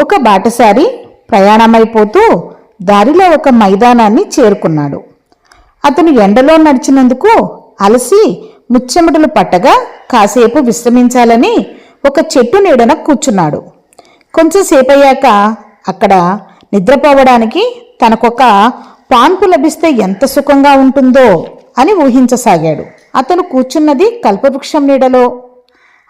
ఒక బాటసారి ప్రయాణమైపోతూ దారిలో ఒక మైదానాన్ని చేరుకున్నాడు. అతను ఎండలో నడిచినందుకు అలసి ముచ్చెమటలు పట్టగా కాసేపు విశ్రమించాలని ఒక చెట్టు నీడన కూర్చున్నాడు. కొంచెం సేపయ్యాక అక్కడ నిద్రపోవడానికి తనకొక పాన్పు లభిస్తే ఎంత సుఖంగా ఉంటుందో అని ఊహించసాగాడు. అతను కూర్చున్నది కల్పవృక్షం నీడలో.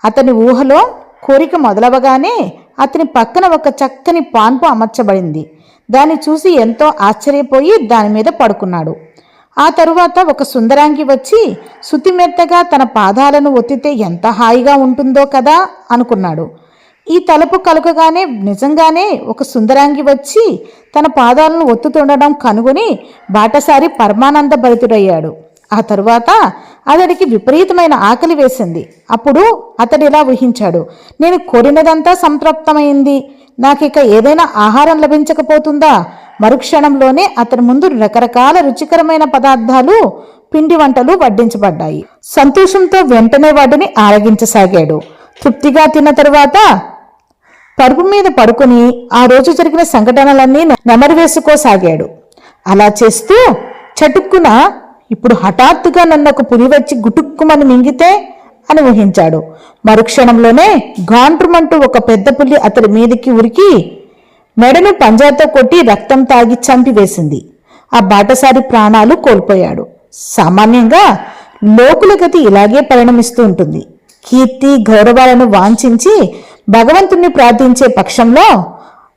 అతని ఊహలో కోరిక మొదలవగానే అతని పక్కన ఒక చక్కని పాన్పు అమర్చబడింది. దాన్ని చూసి ఎంతో ఆశ్చర్యపోయి దాని మీద పడుకున్నాడు. ఆ తరువాత ఒక సుందరాంగి వచ్చి శుతిమెత్తగా తన పాదాలను ఒత్తితే ఎంత హాయిగా ఉంటుందో కదా అనుకున్నాడు. ఈ తలుపు కలుకగానే నిజంగానే ఒక సుందరాంగి వచ్చి తన పాదాలను ఒత్తుతుండడం కనుగొని బాటసారి పరమానంద భరితుడయ్యాడు. ఆ తరువాత అతడికి విపరీతమైన ఆకలి వేసింది. అప్పుడు అతడు ఇలా ఊహించాడు నేను కోరినదంతా సంతృప్తమైంది. నాకు ఇక ఏదైనా ఆహారం లభించకపోతుందా? మరుక్షణంలోనే అతని ముందు రకరకాల రుచికరమైన పదార్థాలు పిండి వంటలు వడ్డించబడ్డాయి. సంతోషంతో వెంటనే వాటిని ఆరగించసాగాడు. తృప్తిగా తిన్న తరువాత పరుపు మీద పడుకుని ఆ రోజు జరిగిన సంఘటనలన్నీ నెమరు వేసుకోసాగాడు. అలా చేస్తూ చటుక్కున ఇప్పుడు హఠాత్తుగా నన్ను ఒక పులి వచ్చి గుటుక్కుమని మింగితే అని ఊహించాడు. మరుక్షణంలోనే గాండ్రుమంటూ ఒక పెద్ద పులి అతడి మీదకి ఉరికి మెడను పంజాతో కొట్టి రక్తం తాగి చంపివేసింది ఆ బాటసారి ప్రాణాలు కోల్పోయాడు. సామాన్యంగా లోకుల గతి ఇలాగే పరిణమిస్తూ ఉంటుంది. కీర్తి గౌరవాలను వాంఛించి భగవంతుణ్ణి ప్రార్థించే పక్షంలో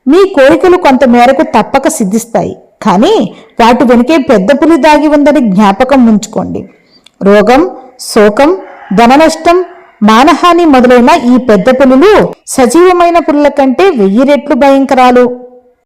మీ కోరికలు కొంత మేరకు తప్పక సిద్ధిస్తాయి కానీ వాటి వెనుకే పెద్ద పులి దాగి ఉందని జ్ఞాపకం ఉంచుకోండి. రోగం శోకం ధన నష్టం మానహాని మొదలైన ఈ పెద్ద పులులు సజీవమైన పులుల కంటే వెయ్యి రెట్లు భయంకరాలు.